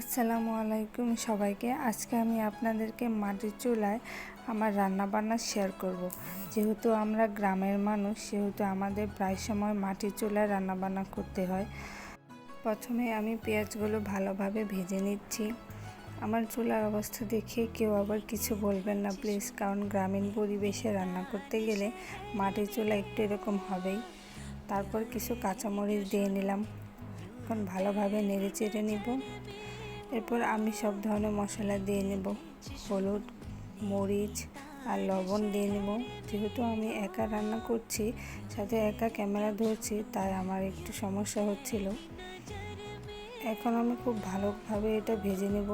আসসালামু আলাইকুম সবাইকে। আজকে আমি আপনাদেরকে মাটির চুলায় আমার রান্না বান্না শেয়ার করব। যেহেতু আমরা গ্রামের মানুষ, সেহেতু আমাদের প্রায় সময় মাটির চুলায় রান্না বান্না করতে হয়। প্রথমে আমি পেঁয়াজগুলো ভালোভাবে ভেজে নিচ্ছি। আমার চুলার অবস্থা দেখে কেউ আবার কিছু বলবেন না প্লিজ কারণ গ্রামীণ পরিবেশে রান্না করতে গেলে মাটির চুলা একটু এরকম হবেই। তারপর কিছু কাঁচামরিচ দিয়ে নিলাম। এখন ভালোভাবে নেড়ে চেড়ে নিব। এরপর আমি সব ধরনের মশলা দিয়ে নেব। হলুদ, মরিচ আর লবণ দিয়ে নেব। যেহেতু আমি একা রান্না করছি, সাথে একা ক্যামেরা ধরছি, তাই আমার একটু সমস্যা হচ্ছিল। এখন আমি খুব ভালোভাবে এটা ভেজে নেব।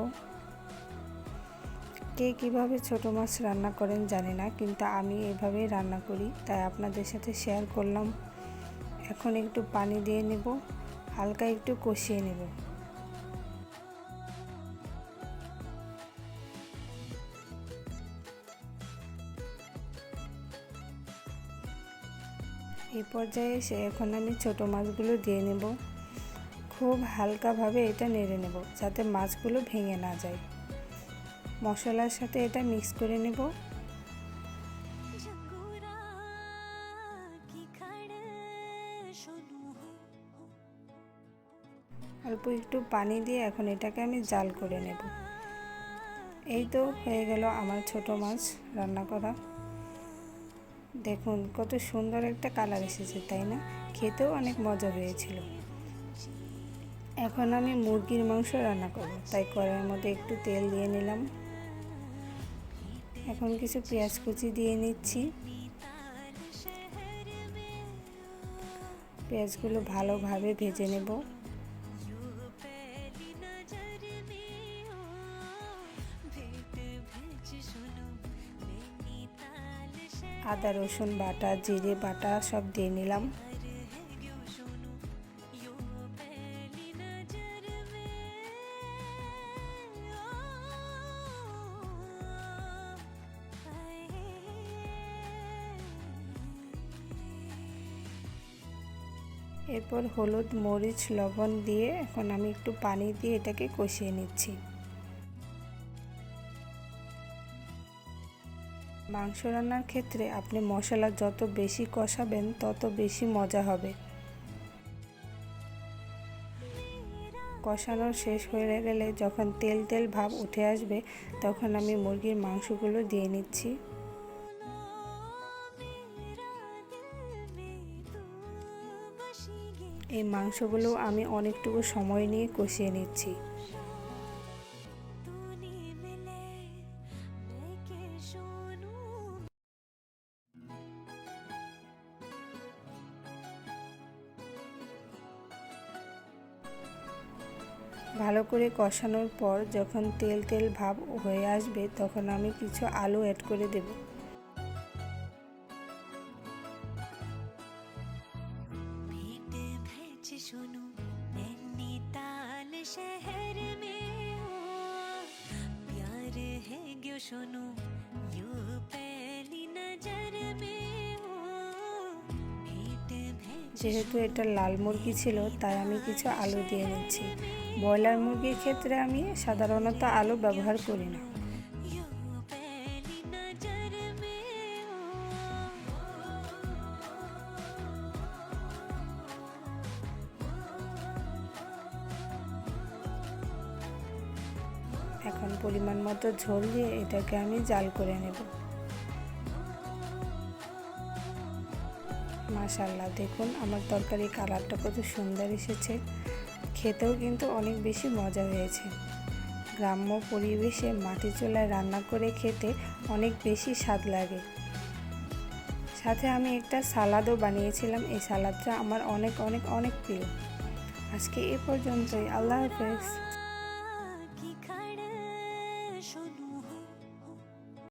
কে কীভাবে ছোট মাছ রান্না করেন জানি না, কিন্তু আমি এভাবেই রান্না করি, তাই আপনাদের সাথে শেয়ার করলাম। এখন একটু পানি দিয়ে নেব, হালকা একটু কষিয়ে নেব। এই পর্যায়ে এসে এখন আমি ছোট মাছগুলো দিয়ে নেব। খুব হালকাভাবে এটা নেড়ে নেব যাতে মাছগুলো ভেঙে না যায়। মশলার সাথে এটা মিক্স করে নেব। অল্প একটু পানি দিয়ে এখন এটাকে আমি জাল করে নেব। এই তো হয়ে গেল আমার ছোট মাছ রান্না করা। দেখুন, কত সুন্দর একটা কালার এসেছে, তাই না? খেতেও অনেক মজা হয়েছিল। এখন আমি মুরগির মাংস রান্না করব, তাই কড়াইয়ের মধ্যে একটু তেল দিয়ে নিলাম। এখন কিছু পেঁয়াজ কুচি দিয়ে নিচ্ছি। পেঁয়াজগুলো ভালোভাবে ভেজে নেব। আদা, রসুন বাটা, জিরে বাটা সব দিয়ে নিলাম। এরপর হলুদ, মরিচ, লবণ দিয়ে এখন আমি একটু পানি দিয়ে এটাকে কষিয়ে নিচ্ছি। মাংস রান্নার ক্ষেত্রে আপনি মশলা যত বেশি কষাবেন, তত বেশি মজা হবে। কষানো শেষ হয়ে গেলে যখন তেল তেল ভাব উঠে আসবে, তখন আমি মুরগির মাংসগুলো দিয়ে নিচ্ছি। এই মাংসগুলো আমি অনেকটুকু সময় নিয়ে কষিয়ে নিচ্ছি। ভালো করে কষানোর পর যখন তেল তেল ভাব হয়ে আসবে তখন আমি কিছু আলু অ্যাড করে দেব। শোনো যেহেতু এটা লাল মুরগি ছিল, তাই আমি কিছু আলু দিয়ে নিচ্ছি। ব্রয়লার মুরগির ক্ষেত্রে আমি সাধারণত আলু ব্যবহার করি না। এখন পরিমাণ মতো ঝোল দিয়ে এটাকে আমি জাল করে নেব। মাশাল্লাহ দেখুন আমার তরকারি কালারটা কত সুন্দর এসেছে। খেতেও কিন্তু অনেক বেশি মজা হয়েছে। গ্রাম্য পরিবেশে মাটি চুলায় রান্না করে খেতে অনেক বেশি স্বাদ লাগে। সাথে আমি একটা সালাদও বানিয়েছিলাম, এই সালাদটা আমার অনেক অনেক অনেক প্রিয়। আজকে এ পর্যন্তই, আল্লাহ হাফেজ।